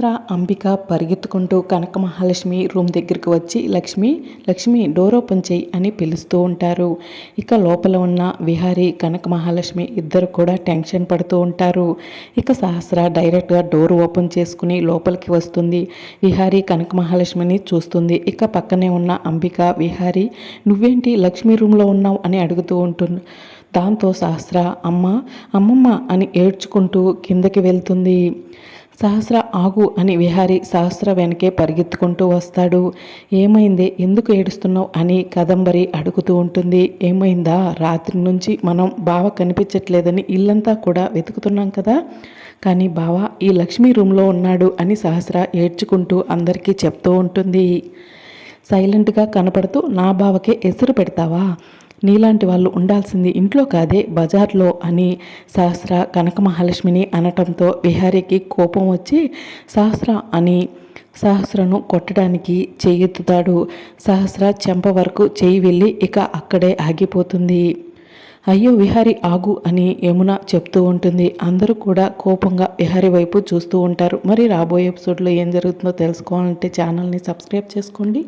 సహస్ర అంబిక పరిగెత్తుకుంటూ కనక మహాలక్ష్మి రూమ్ దగ్గరికి వచ్చి లక్ష్మి లక్ష్మి డోర్ ఓపెన్ చేయి అని పిలుస్తూ ఉంటారు. ఇక లోపల ఉన్న విహారి కనక మహాలక్ష్మి ఇద్దరు కూడా టెన్షన్ పడుతూ ఉంటారు. ఇక సహస్ర డైరెక్ట్గా డోర్ ఓపెన్ చేసుకుని లోపలికి వస్తుంది. విహారి కనక మహాలక్ష్మిని చూస్తుంది. ఇక పక్కనే ఉన్న అంబిక విహారి నువ్వేంటి లక్ష్మి రూమ్లో ఉన్నావు అని అడుగుతూ ఉంటుంది దాంతో సహస్ర అమ్మ అమ్మమ్మ అని ఏడ్చుకుంటూ కిందకి వెళ్తుంది. సహస్ర ఆగు అని విహారి సహస్ర వెనకే పరిగెత్తుకుంటూ వస్తాడు. ఏమైంది? ఎందుకు ఏడుస్తున్నావు? అని కదంబరి అడుగుతూ ఉంటుంది. ఏమైందా? రాత్రి నుంచి మనం బావ కనిపించట్లేదని ఇల్లంతా కూడా వెతుకుతున్నాం కదా. కానీ బావ ఈ లక్ష్మీ రూమ్లో ఉన్నాడు అని సహస్ర ఏడ్చుకుంటూ అందరికీ చెప్తూ ఉంటుంది. సైలెంట్గా కనపడుతూ నా బావకే ఎసురు పెడతావా? నీలాంటి వాళ్ళు ఉండాల్సింది ఇంట్లో కాదే బజార్లో అని సహస్ర కనక మహాలక్ష్మిని అనటంతో విహారీకి కోపం వచ్చి సహస్ర అని సహస్రను కొట్టడానికి చేయెత్తుతాడు సహస్ర చెంప వరకు చేయి వెళ్ళి ఇక అక్కడే ఆగిపోతుంది. అయ్యో విహారి ఆగు అని యమున చెప్తూ ఉంటుంది. అందరూ కూడా కోపంగా విహారి వైపు చూస్తూ ఉంటారు. మరి రాబోయే ఎపిసోడ్లో ఏం జరుగుతుందో తెలుసుకోవాలంటే ఛానల్ని సబ్స్క్రైబ్ చేసుకోండి.